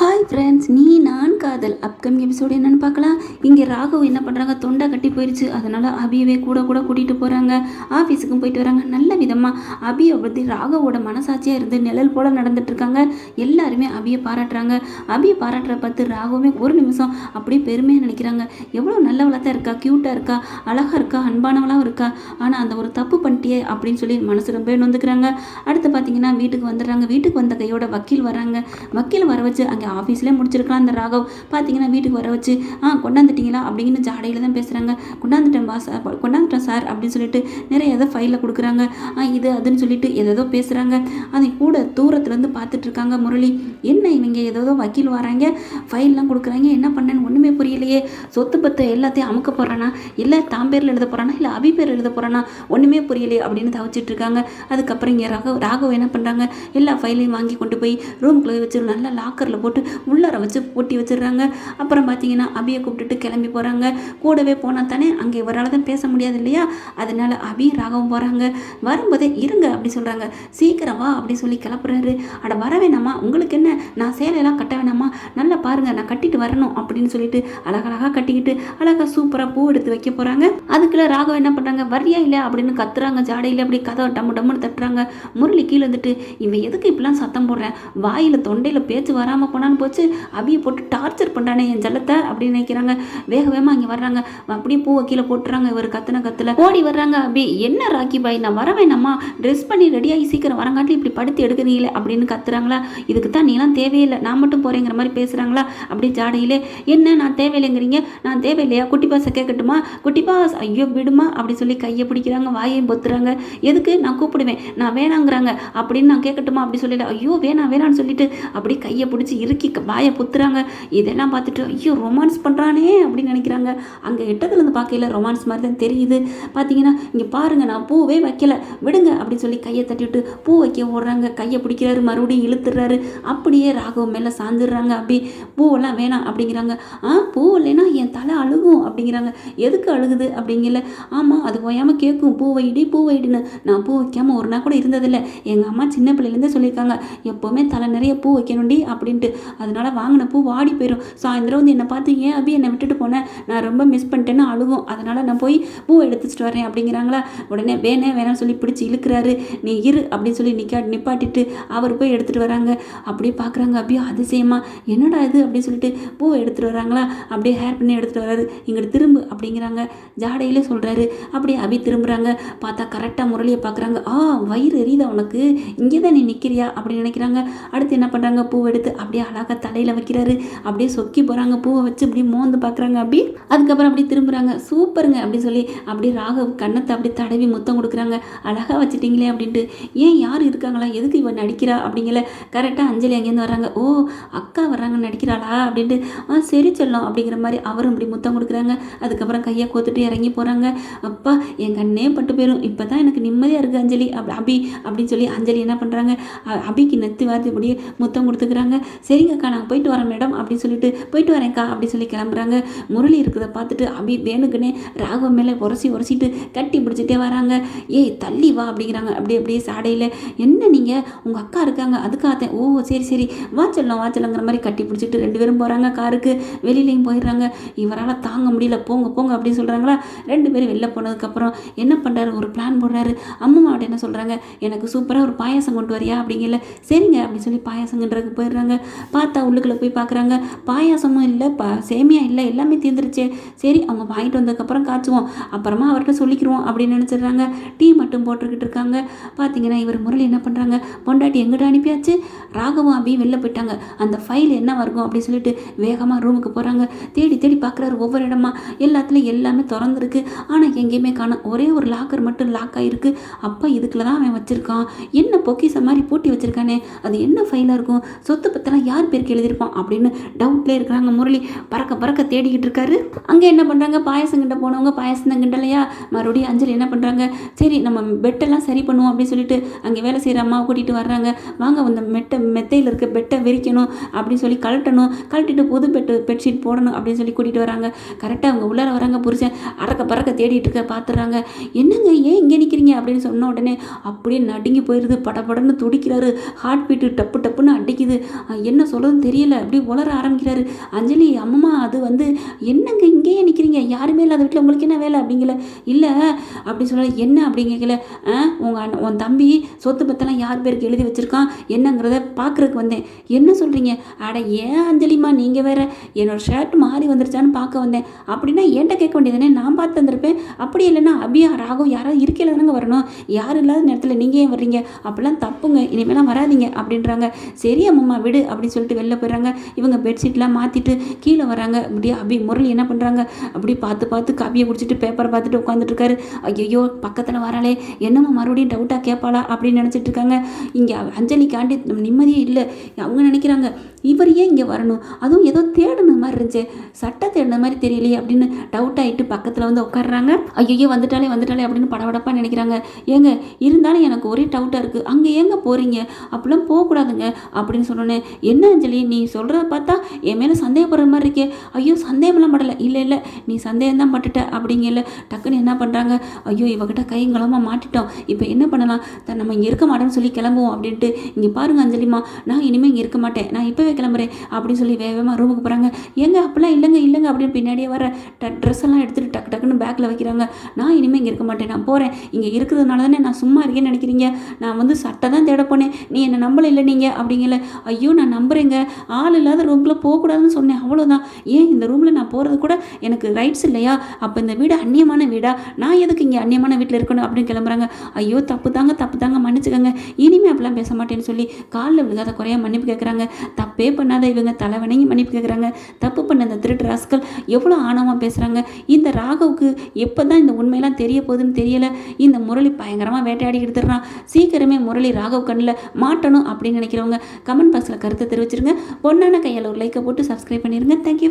Hi friends நீ நான் காதல். அப்கமிங் எபிசோடு என்னன்னு பார்க்கலாம். இங்கே ராகவ் என்ன பண்ணுறாங்க தொண்டை கட்டி போயிடுச்சு அதனால் அபியவே கூட கூட கூட்டிகிட்டு போகிறாங்க ஆஃபீஸுக்கும் போயிட்டு வராங்க. நல்ல விதமாக அபியை பற்றி ராகவோட மனசாட்சியாக இருந்து நிழல் போல் நடந்துட்டுருக்காங்க எல்லாருமே அபியை பாராட்டுறாங்க. அபியை பாராட்டுற பார்த்து ராகவுமே ஒரு நிமிஷம் அப்படியே பெருமையாக நினைக்கிறாங்க. எவ்வளோ நல்லவளாக தான் இருக்கா? க்யூட்டாக இருக்கா? அழகாக இருக்கா? அன்பானவளாகவும் இருக்கா? ஆனால் அந்த ஒரு தப்பு பண்ணிட்டியே அப்படின்னு சொல்லி மனசு ரொம்ப நொந்துக்கிறாங்க. அடுத்து பார்த்தீங்கன்னா வீட்டுக்கு வந்துடுறாங்க. வீட்டுக்கு வந்த கையோட வக்கீல் வராங்க வக்கீல் வர வச்சு அங்கே ஆஃபீஸ்லேயே முடிச்சிருக்கலாம் அந்த ராகவ். பார்த்தீங்கன்னா வீட்டுக்கு வர வச்சு ஆ கொண்டாந்துட்டீங்களா? அப்படின்னு ஜாடையில் தான் பேசுகிறாங்க கொண்டாந்துட்டேன் பாஸ் கொண்டாந்துட்டேன் சார் அப்படின்னு சொல்லிட்டு நிறைய ஏதோ ஃபைலில் கொடுக்குறாங்க. ஆ இது அதுன்னு சொல்லிட்டு ஏதேதோ பேசுகிறாங்க அதை கூட தூரத்துலேருந்து பார்த்துட்டு இருக்காங்க முரளி. என்ன இவங்க ஏதோ வக்கீல் வராங்க. ஃபைல்லாம் கொடுக்குறாங்க. என்ன பண்ணேன்னு ஒன்றுமே புரியலையே. சொத்து பத்து எல்லாத்தையும் அமுக்க போகிறானா இல்லை தாம் பேரில் எழுத போகிறானா இல்லை அபி பேர் எழுத போகிறானா ஒன்றுமே புரியலையே அப்படின்னு தவிச்சிட்டு இருக்காங்க. அதுக்கப்புறம் இங்கே ராகவ் ராகவ் என்ன பண்ணுறாங்க எல்லா ஃபைலையும் வாங்கி கொண்டு போய் ரூம்குள்ளே வச்சு நல்லா லாக்கரில் போட்டு உள்ளார வச்சு பூட்டி வச்சிடுறாங்க. அப்புறம் பார்த்தீங்கன்னா அபியை கூப்பிட்டுட்டு கிளம்பி போகிறாங்க கூடவே போனால் தானே அங்கே இவரால் தான் பேச முடியாது இல்லையா? அதனால அபி ராகவும் போகிறாங்க வரும்போதே இருங்க அப்படி சொல்கிறாங்க சீக்கிரம் வா அப்படி சொல்லி கிளப்புறாரு. அட வர வேணாமா? உங்களுக்கு என்ன? நான் சேலையெல்லாம் கட்ட வேணாமா? நல்லா பாருங்க நான் கட்டிட்டு வரணும் அப்படின்னு சொல்லிட்டு அழகழகாக கட்டிக்கிட்டு அழகாக சூப்பராக பூ எடுத்து வைக்க போகிறாங்க அதுக்குள்ளே ராகவ் என்ன பண்ணுறாங்க வரியா இல்லை அப்படின்னு கத்துறாங்க. ஜாடையில் அப்படி கதவை டம்மு டம்முன்னு தட்டுறாங்க. முரளி கீழே வந்துட்டு இவன் எதுக்கு இப்படிலாம் சத்தம் போடுறேன் வாயில் தொண்டையில் பேச்சு வராமல் போனால் போனான்னு போச்சு. அபியை போட்டு டார்ச்சர் பண்ணானே என் ஜலத்தை அப்படின்னு நினைக்கிறாங்க. வேக வேகமாக அங்கே வர்றாங்க. அப்படியே பூவை கீழே போட்டுறாங்க. இவர் கத்துன கத்துல ஓடி வர்றாங்க அபி. என்ன ராக்கி பாய் நான் வர வேணாமா? ட்ரெஸ் பண்ணி ரெடியாகி சீக்கிரம் வரங்காட்டி இப்படி படுத்து எடுக்கிறீங்களே அப்படின்னு கத்துறாங்களா? இதுக்கு தான் நீலாம் தேவையில்லை. நான் மட்டும் போகிறேங்கிற மாதிரி பேசுகிறாங்களா அப்படி ஜாடையிலே என்ன நான் தேவையில்லைங்கிறீங்க? நான் தேவையில்லையா? குட்டி பாசை கேட்கட்டுமா? குட்டி பாஸ் ஐயோ விடுமா? அப்படி சொல்லி கையை பிடிக்கிறாங்க வாயையும் பொத்துறாங்க. எதுக்கு? நான் கூப்பிடுவேன். நான் வேணாங்கிறாங்க. அப்படின்னு நான் கேட்கட்டுமா? அப்படி சொல்லிட்டு ஐயோ வேணாம் வேணான்னு சொல்லிட்டு அப்படி கையை பிடிச்சி இறுக்கி வாயை புத்துறாங்க. இதெல்லாம் பார்த்துட்டு ஐயோ ரொமான்ஸ் பண்ணுறானே அப்படின்னு நினைக்கிறாங்க. அங்கே எட்டத்துலேருந்து பார்க்கையில ரொமான்ஸ் மாதிரி தான் தெரியுது. பார்த்தீங்கன்னா இங்கே பாருங்கள் நான் பூவே வைக்கல. விடுங்க அப்படின்னு சொல்லி கையை தட்டிவிட்டு பூ வைக்க ஓடுறாங்க. கையை பிடிக்கிறாரு மறுபடியும் இழுத்துறாரு. அப்படியே ராகவம் மேலே சாந்துடுறாங்க. அப்படி பூவெல்லாம் வேணாம் அப்படிங்கிறாங்க. ஆ பூ இல்லைன்னா என் தலை அழுகும் அப்படிங்கிறாங்க. எதுக்கு அழுகுது அப்படிங்கல. ஆமாம் அது ஓயாமல் கேட்கும் பூ வைடி பூ வைடின்னு. நான் பூ வைக்காமல் ஒரு நாள் கூட இருந்ததில்லை. எங்கள் அம்மா சின்ன பிள்ளைலேருந்தே சொல்லியிருக்காங்க. எப்போவுமே தலை நிறைய பூ வைக்கணும்டி அப்படின்ட்டு. அதனால வாங்கின பூ வாடி போயிடும் சாயந்தரம் வந்து என்னை பார்த்து ஏன் அபி என்னை விட்டுட்டு போனேன் நான் ரொம்ப மிஸ் பண்ணிட்டேன்னு அழுகும் அதனால் நான் போய் பூ எடுத்துட்டு வரேன் அப்படிங்கிறாங்களா. உடனே வேணே வேணாம்னு சொல்லி பிடிச்சி இழுக்கிறாரு. நீ இரு அப்படின்னு சொல்லி நிக்கா நிப்பாட்டிட்டு அவர் போய் எடுத்துகிட்டு வராங்க. அப்படியே பார்க்குறாங்க அப்படியே அதிசயமா. என்னடா இது? அப்படின்னு சொல்லிட்டு பூ எடுத்துகிட்டு வராங்களா? அப்படியே ஹேர் பண்ணி எடுத்துகிட்டு வராரு. இங்கிட்டு திரும்பு அப்படிங்கிறாங்க. ஜாடையிலே சொல்கிறாரு அப்படியே அபி திரும்புகிறாங்க பார்த்தா கரெக்டாக முரளியை பார்க்குறாங்க ஆ வயிறு எரியுதா உனக்கு? இங்கே தான் நீ நிற்கிறியா அப்படின்னு நினைக்கிறாங்க. அடுத்து என்ன பண்ணுறாங்க பூ எடுத்து அப்படியே அழகாக தலையில் வைக்கிறாரு. அப்படியே சொக்கி போகிறாங்க பூவை வச்சு அப்படியே மோந்து பார்க்குறாங்க அப்படி. அதுக்கப்புறம் அப்படியே திரும்புகிறாங்க சூப்பருங்க அப்படின்னு சொல்லி அப்படியே ராகவ் கண்ணத்தை அப்படியே தடவி முத்தம் கொடுக்குறாங்க. அழகாக வச்சுட்டீங்களே அப்படின்ட்டு. ஏன் யார் இருக்காங்களா? எதுக்கு இவன் நடிக்கிறா? அப்படிங்கல. கரெக்டாக அஞ்சலி அங்கேருந்து வர்றாங்க ஓ அக்கா வர்றாங்க நடிக்கிறாளா? அப்படின்ட்டு. ஆ சரி செல்லம் அப்படிங்கிற மாதிரி அவரும் இப்படி முத்தம் கொடுக்குறாங்க. அதுக்கப்புறம் கையை கோத்துட்டு இறங்கி போகிறாங்க அப்பா என் கண்ணே பட்டு போயிடும் இப்போ தான் எனக்கு நிம்மதியாக இருக்குது அஞ்சலி. அப்படி அபி அப்படின்னு சொல்லி அஞ்சலி என்ன பண்ணுறாங்க அபிக்கு நெத்து வார்த்தை அப்படியே முத்தம் கொடுத்துக்கிறாங்க. சரிங்கக்கா நான் போயிட்டு வரேன் மேடம் அப்படின்னு சொல்லிட்டு போயிட்டு வரேன்க்கா அப்படின்னு சொல்லி கிளம்புறாங்க. முரளி இருக்கிறத பார்த்துட்டு அபி வேணுக்குன்னே ராகவ மேலே உரசி உரசிட்டு கட்டி பிடிச்சிட்டே வராங்க. ஏய் தள்ளி வா அப்படிங்கிறாங்க. அப்படியே அப்படியே சாடையில் என்ன நீங்கள் உங்கள் அக்கா இருக்காங்க. அதுக்காகத்தேன் ஓ சரி சரி. வா செல்லம் வா செல்லங்கிற மாதிரி கட்டி பிடிச்சிட்டு ரெண்டு பேரும் போகிறாங்க காருக்கு. வெளியிலையும் போயிடுறாங்க. இவரால் தாங்க முடியல. போங்க போங்க அப்படின்னு சொல்கிறாங்களா ரெண்டு பேரும் வெளில போனதுக்கப்புறம் என்ன பண்ணுறாரு ஒரு பிளான் போடுறாரு. அம்மாவோட என்ன சொல்கிறாங்க எனக்கு சூப்பராக ஒரு பாயாசம் கொண்டு வரியா? அப்படிங்கல சரிங்க அப்படின்னு சொல்லி பாயாசங்கன்றதுக்கு போயிடுறாங்க. பார்த்தா உள்ளுக்குள்ளே போய் பார்க்குறாங்க. பாயாசமும் இல்லை பா சேமியா இல்லை எல்லாமே தீர்ந்துருச்சே. சரி அவங்க வாங்கிட்டு வந்ததுக்கப்புறம் காய்ச்சுவோம். அப்புறமா அவர்கிட்ட சொல்லிக்கிறோம் அப்படின்னு நினச்சிடுறாங்க. டீ மட்டும் போட்டுக்கிட்டு இருக்காங்க. பார்த்தீங்கன்னா இவர் முரளி என்ன பண்ணுறாங்க பொண்டாட்டி எங்கிட்ட அனுப்பியாச்சு? ராகவும் அப்படியே வெளில போயிட்டாங்க. அந்த ஃபைல் என்ன வருகும் அப்படின்னு சொல்லிட்டு வேகமாக ரூமுக்கு போகிறாங்க தேடி தேடி பார்க்குறாரு ஒவ்வொரு இடமா. எல்லாத்துலேயும் எல்லாமே திறந்துருக்கு. ஆனால் எங்கேயுமே காணும். ஒரே ஒரு லாக்கர் மட்டும் லாக் ஆகிருக்கு அப்போ இதுக்குள்ள தான் அவன் வச்சுருக்கான். என்ன பொக்கிஷம் மாதிரி பூட்டி வச்சுருக்கானே. அது என்ன ஃபைலாக இருக்கும்? சொத்து பத்தெல்லாம் யார் பேருக்கு எழுதியிருப்பான் அப்படின்னு டவுட்லேயே இருக்கிறாங்க. முரளி பறக்க பறக்க தேடிக்கிட்டு இருக்காரு. அங்கே என்ன பண்ணுறாங்க பாயசம் கிட்ட போனவங்க பாயசம் தான் கிண்டலையா? மறுபடியும் அஞ்சலி என்ன பண்ணுறாங்க சரி நம்ம பெட்டெல்லாம் சரி பண்ணுவோம் அப்படின்னு சொல்லிட்டு அங்கே வேலை செய்கிற அம்மாவை கூட்டிகிட்டு வர்றாங்க. வாங்க அந்த மெட்டை மெத்தையில் இருக்க பெட்டை விரிக்கணும் அப்படின்னு சொல்லி கழட்டணும். கழட்டிட்டு புது பெட்டு பெட்ஷீட் போடணும் அப்படின்னு சொல்லி கூட்டிகிட்டு வராங்க கரெக்டாக அவங்க உள்ளார வராங்க புருஷன் அறக்க பறக்க தேடிட்டு இருக்க பார்த்துறாங்க என்னங்க ஏன் இங்கே நிற்கிறீங்க அப்படின்னு சொன்ன உடனே அப்படியே நடுங்கி போயிடுது படபடன்னு துடிக்கிறாரு. ஹார்ட் பீட்டு டப்பு டப்புன்னு அடிக்குது. என்ன என்ன சொல்கிறதுன்னு தெரியல. அப்படி உளர ஆரம்பிக்கிறாரு. அஞ்சலி அம்மா அது வந்து என்னங்க இங்கேயே நிற்கிறீங்க யாருமே இல்லாத வீட்டில் உங்களுக்கு என்ன வேலை? அப்படிங்கல. இல்லை. அப்படி சொல்ல என்ன? அப்படிங்கல உங்கள் அண்ணன் உன் தம்பி சொத்து பத்தெல்லாம் யார் பேருக்கு எழுதி வச்சுருக்கான்? என்னங்கிறத பார்க்குறதுக்கு வந்தேன். என்ன சொல்கிறீங்க அட ஏன் அஞ்சலிம்மா? நீங்கள் வேற என்னோட ஷர்ட் மாறி வந்துருச்சான்னு பார்க்க வந்தேன். அப்படின்னா ஏன்ட்ட கேட்க வேண்டியதுனே நான் பார்த்து வந்திருப்பேன் அப்படி இல்லைன்னா அபியா ராகவ் யாராவது இருக்கையில் தானங்க வரணும்? யார் இல்லாத நேரத்தில் நீங்கள் ஏன் வர்றீங்க? அப்படிலாம் தப்புங்க. இனிமேலாம் வராதீங்க. அப்படின்றாங்க. சரி அம்மம்மா விடு. அப்படின்னு சொல்லிட்டு வெளில போயிடுறாங்க. இவங்க பெட்ஷீட்லாம் மாற்றிட்டு கீழே வராங்க. அப்படியே அபி முரளி என்ன பண்ணுறாங்க அப்படி பார்த்து பார்த்து காப்பியை குடிச்சிட்டு பேப்பரை பார்த்துட்டு உட்காந்துட்டு இருக்காரு. ஐயோ பக்கத்தில் வராளே. என்னம்மா மறுபடியும் டவுட்டாக கேட்பாளா அப்படின்னு நினச்சிட்டு இருக்காங்க. இங்கே அஞ்சலிக்காண்டி நிம்மதியே இல்லை. அவங்க நினைக்கிறாங்க இவர் ஏன் இங்கே வரணும்? அதுவும் ஏதோ தேடின மாதிரி இருந்துச்சு. சட்டை தேடின மாதிரி தெரியலையே அப்படின்னு டவுட் ஆகிட்டு பக்கத்தில் வந்து உட்காடுறாங்க ஐயோ வந்துட்டாலே வந்துட்டாலே அப்படின்னு படபடப்பாக நினைக்கிறாங்க. ஏங்க இருந்தாலும் எனக்கு ஒரே டவுட்டாக இருக்குது அங்கே ஏங்க போகிறீங்க அப்படிலாம் போகக்கூடாதுங்க அப்படின்னு சொன்னோன்னே என்ன அஞ்சலி? நீ சொல்கிறத பார்த்தா என் மேலே சந்தேகப்படுற மாதிரி இருக்கே. ஐயோ சந்தேகமெல்லாம் படலை. இல்லை இல்லை நீ சந்தேகம் தான் பட்டுட்ட அப்படிங்கல டக்குன்னு என்ன பண்ணுறாங்க ஐயோ இவகிட்ட கைங்களமாக மாட்டிட்டோம். இப்போ என்ன பண்ணலாம்? த- நம்ம இங்கே இருக்க மாட்டோம்னு சொல்லி கிளம்புவோம் அப்படின்ட்டு இங்கே பாருங்க அஞ்சலிமா நான் இனிமேல் இங்கே இருக்க மாட்டேன். நான் இப்போவே கிளம்புறேன் அப்படின்னு சொல்லி வேகமாக ரூமுக்கு போகிறாங்க ஏங்க அப்படிலாம் இல்லைங்க இல்லைங்க அப்படின்னு பின்னாடியே வர ட்ரெஸ் எல்லாம் எடுத்துகிட்டு டக்கு டக்குன்னு பேக்கில் வைக்கிறாங்க. நான் இனிமேல் இங்கே இருக்க மாட்டேன் நான் போகிறேன் இங்கே இருக்கிறதுனால தானே நான் சும்மா இருக்கேன்னு நினைக்கிறீங்க? நான் வந்து சட்டை தான் தேட போனேன். நீ என்னை நம்பல இல்லை நீங்கள் அப்படிங்கல. ஐயோ நான் நம்புறேங்க. ஆள் இல்லாத ரூம்குள்ளே போகக்கூடாதுன்னு சொன்னேன் அவ்வளோதான் ஏன் இந்த ரூமில் நான் போகிறது கூட எனக்கு ரைட்ஸ் இல்லையா? அப்போ இந்த வீடு அந்நியமான வீடா? நான் எதுக்கு இங்கே அந்நியமான வீட்டில் இருக்கணும் அப்படின்னு கிளம்புறாங்க. ஐயோ தப்பு தாங்க தப்பு தாங்க மன்னிச்சுக்கோங்க. இனிமே அப்படிலாம் பேச மாட்டேன்னு சொல்லி காலில் விழுகாத குறையா மன்னிப்பு கேட்குறாங்க தப்பு பண்ணாத இவங்க தலைவனையும் மன்னிப்பு கேட்குறாங்க தப்பு பண்ண அந்த திருட்டு ராஸ்கள் எவ்வளோ ஆணவமாக பேசுகிறாங்க இந்த ராகவுக்கு எப்போ தான் இந்த உண்மையெல்லாம் தெரிய போகுதுன்னு தெரியலை. இந்த முரளி பயங்கரமாக வேட்டையாடி எடுத்துடுறான் சீக்கிரமே முரளி ராகவ் கண்ணில் மாட்டணும் அப்படின்னு நினைக்கிறவங்க கமெண்ட் பாக்ஸில் கருத்தை தெரிவிச்சிருங்க. பொண்ணான கையால் ஒரு லைக்கை போட்டு சப்ஸ்கிரைப் பண்ணிடுங்க தேங்க்யூ